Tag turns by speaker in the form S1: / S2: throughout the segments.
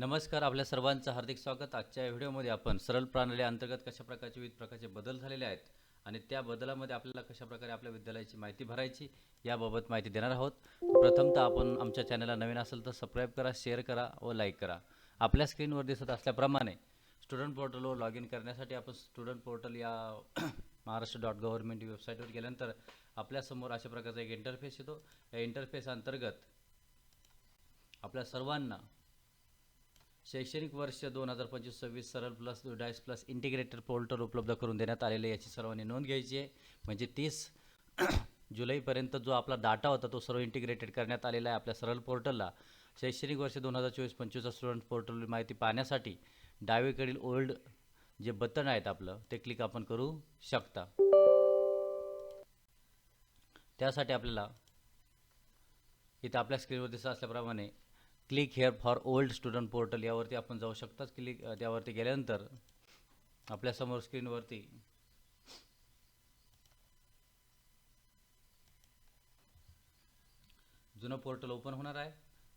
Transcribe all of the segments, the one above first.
S1: नमस्कार आपल्या सर्वांचं हार्दिक स्वागत. आजच्या व्हिडिओमध्ये आपण सरळ प्रणाली अंतर्गत कशा प्रकारचे विविध प्रकारचे बदल झालेले आहेत आणि त्या बदलामध्ये आपल्याला कशा प्रकारे आपल्या विद्यालयाची माहिती भरायची याबाबत माहिती देणार आहोत. प्रथमतः आपण आमच्या चॅनलला नवीन असेल तर सबस्क्राईब करा शेअर करा व लाईक करा. आपल्या स्क्रीनवर दिसत असल्याप्रमाणे स्टुडंट पोर्टलवर लॉग इन करण्यासाठी आपण स्टुडंट पोर्टल या महाराष्ट्र डॉट गव्हर्नमेंट वेबसाईटवर गेल्यानंतर आपल्यासमोर अशा प्रकारचा एक इंटरफेस येतो. या इंटरफेस अंतर्गत आपल्या सर्वांना शैक्षणिक वर्ष दोन हजार पंचवीस सव्वीस Saral plus DISE plus integrated portal उपलब्ध करून देण्यात आलेले आहे. याची सर्वांनी नोंद घ्यायची आहे. म्हणजे तीस जुलैपर्यंत जो आपला डाटा होता तो सर्व इंटिग्रेटेड करण्यात आलेला आहे आपल्या सरळ पोर्टलला. शैक्षणिक वर्ष दोन हजार चोवीस पंचवीसचा स्टुडंट पोर्टल माहिती पाहण्यासाठी डावीकडील ओल्ड जे बटन आहेत आपलं ते क्लिक आपण करू शकता. त्यासाठी आपल्याला इथं आपल्या स्क्रीनवर दिसत असल्याप्रमाणे click here for old student portal यावरती आपण जाऊ शकताच क्लिक त्यावरती गेल्यानंतर आपल्यासमोर स्क्रीनवरती जुनं पोर्टल ओपन होणार आहे.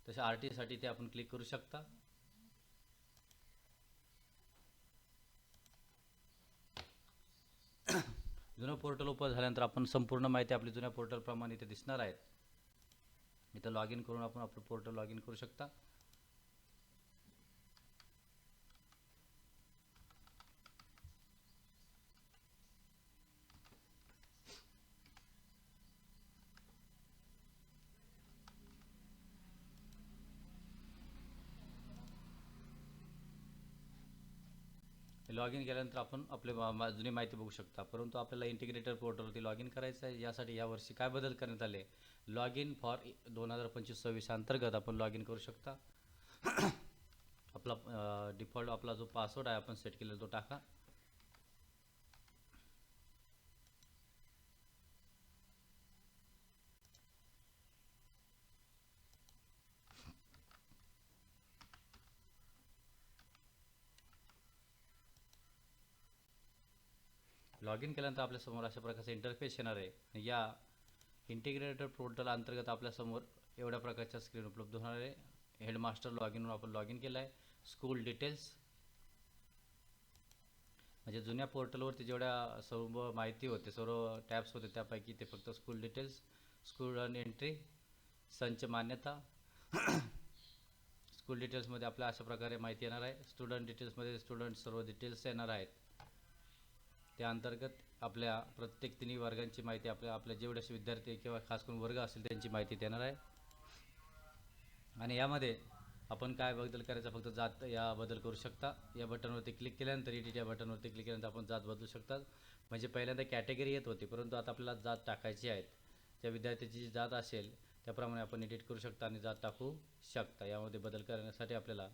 S1: तसे आर टीसाठी ते आपण क्लिक करू शकता. जुनं पोर्टल ओपन झाल्यानंतर आपण संपूर्ण माहिती आपली जुन्या पोर्टलप्रमाणे इथे दिसणार आहेत. इथं लॉग इन करून आपण आपलं पोर्टल लॉग इन करू शकता. लॉग इन केल्यानंतर आपण आपले मा- जुनी माहिती बघू शकता. परंतु आपल्याला इंटिग्रेटर पोर्टलवरती लॉग इन करायचं आहे. यासाठी यावर्षी काय बदल करण्यात आले? लॉग इन फॉर दोन हजार पंचवीस सव्वीस अंतर्गत आपण लॉग इन करू शकता. आपला डिफॉल्ट आपला जो पासवर्ड आहे आपण सेट केलेला तो टाका. लॉग इन केल्यानंतर आपल्यासमोर अशा प्रकारचा इंटरफेस येणार आहे. या इंटिग्रेटेड पोर्टल अंतर्गत आपल्यासमोर एवढ्या प्रकारच्या स्क्रीन उपलब्ध होणार आहे. हेडमास्टर लॉग इनवर आपण लॉग इन केलं आहे स्कूल डिटेल्स म्हणजे जुन्या पोर्टलवरती जेवढ्या सर्व माहिती होते सर्व टॅब्स होते त्यापैकी ते फक्त स्कूल डिटेल्स स्कूल एंट्री संच मान्यता. स्कूल डिटेल्समध्ये आपल्या अशा प्रकारे माहिती येणार आहे. स्टुडंट डिटेल्समध्ये स्टुडंट सर्व डिटेल्स येणार आहेत. त्या अंतर्गत आपल्या प्रत्येक तिन्ही वर्गांची माहिती आपल्या आपल्या जेवढे असे विद्यार्थी किंवा खास करून वर्ग असेल त्यांची माहिती देणार आहे. आणि यामध्ये आपण काय बदल करायचा फक्त जात या बदल करू शकता. या बटनवरती क्लिक केल्यानंतर इडिट या बटनवरती क्लिक केल्यानंतर आपण जात बदलू शकतात म्हणजे पहिल्यांदा कॅटेगरी येत होती परंतु आता आपल्याला जात टाकायची आहेत. त्या विद्यार्थ्याची जी जात असेल त्याप्रमाणे आपण एडिट करू शकता आणि जात टाकू शकता. यामध्ये बदल करण्यासाठी आपल्याला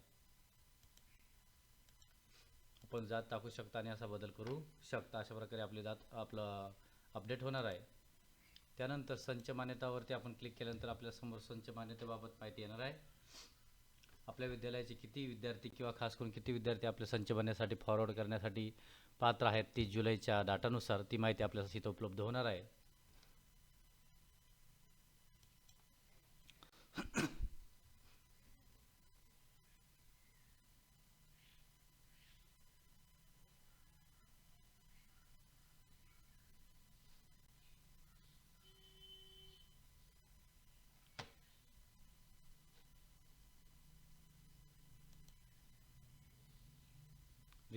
S1: आपण जात टाकू शकता आणि असा बदल करू शकता. अशा प्रकारे आपली जात आपलं अपडेट होणार आहे. त्यानंतर संच मान्यतावरती आपण क्लिक केल्यानंतर आपल्यासमोर संच मान्यतेबाबत माहिती येणार आहे. आपल्या विद्यालयाचे किती विद्यार्थी किंवा खास करून किती विद्यार्थी आपल्या संच बनण्यासाठी फॉरवर्ड करण्यासाठी पात्र आहेत तीस जुलैच्या डाटानुसार ती माहिती आपल्याला इथं उपलब्ध होणार आहे.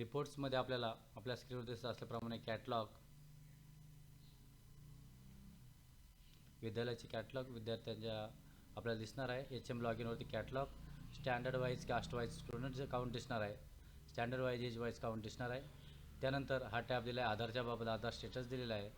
S1: रिपोर्ट्समध्ये आपल्याला आपल्या स्क्रीनवर दिसत असल्याप्रमाणे कॅटलॉग विद्यालयाचे कॅटलॉग विद्यार्थ्यांच्या आपल्याला दिसणार आहे. H M log इनवरती catalogue standard wise caste wise स्टुडंटचं count दिसणार आहे. Standard wise age wise count दिसणार आहे. त्यानंतर हा टॅब दिला आहे आधारच्या बाबत आधार स्टेटस दिलेला आहे.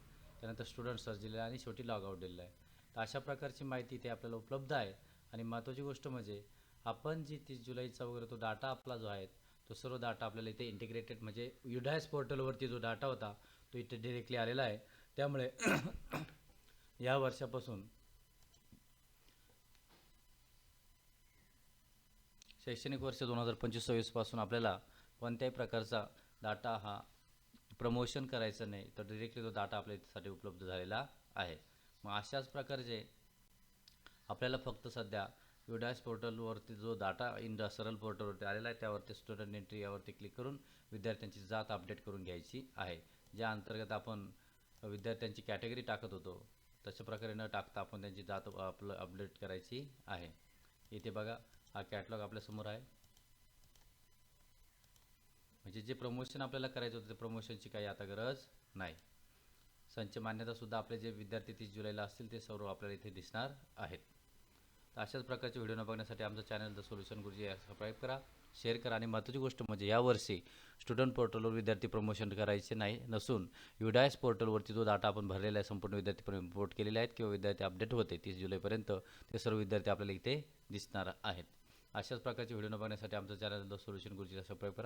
S1: त्यानंतर स्टुडंट सर्च दिलेला आहे आणि शेवटी लॉगआउट दिलेला आहे. तर अशा प्रकारची माहिती इथे आपल्याला उपलब्ध आहे. आणि महत्त्वाची गोष्ट म्हणजे आपण जी तीस जुलैचा वगैरे तो डाटा आपला जो आहे तो सर्व डाटा आपल्याला इथे इंटिग्रेटेड म्हणजे युडायस पोर्टलवरती जो डाटा होता तो इथे डिरेक्टली आलेला आहे. त्यामुळे या वर्षापासून शैक्षणिक वर्ष दोन हजार पंचवीस सव्वीसपासून आपल्याला कोणत्याही प्रकारचा डाटा हा प्रमोशन करायचं नाही तर डिरेक्टली तो डाटा आपल्यासाठी उपलब्ध झालेला आहे. मग अशाच प्रकारचे आपल्याला फक्त सध्या युडास पोर्टलवरती जो डाटा इंडस्ट्रियल पोर्टलवरती आलेला आहे त्यावरती स्टुडंट एंट्री यावरती क्लिक करून विद्यार्थ्यांची जात अपडेट करून घ्यायची आहे. ज्या अंतर्गत आपण विद्यार्थ्यांची कॅटेगरी टाकत होतो तशा प्रकारे न टाकता आपण त्यांची जात आपलं अपडेट करायची आहे. इथे बघा हा कॅटलॉग आपल्यासमोर आहे. म्हणजे जे प्रमोशन आपल्याला करायचं होतं ते प्रमोशनची काही आता गरज नाही. संच मान्यतासुद्धा आपले जे विद्यार्थी तीस जुलैला असतील ते सर्व आपल्याला इथे दिसणार आहेत. तर अशाच प्रकारचे व्हिडिओ न बघण्यासाठी आमचं channel the solution Guruji subscribe करा शेअर करा आणि महत्त्वाची गोष्ट म्हणजे यावर्षी स्टुडंट पोर्टलवर विद्यार्थी प्रमोशन करायचे नाही नसून युडायस पोर्टलवरती जो डाटा आपण भरलेला आहे संपूर्ण विद्यार्थी रिपोर्ट केलेले आहेत किंवा विद्यार्थी अपडेट होते तीस जुलैपर्यंत ते सर्व विद्यार्थी आपल्याला इथे दिसणार आहेत. अशाच प्रकारचे व्हिडिओ न बघण्यासाठी आमचं चॅनल द सोल्युशन गुरुजीला सबस्क्राईब करा.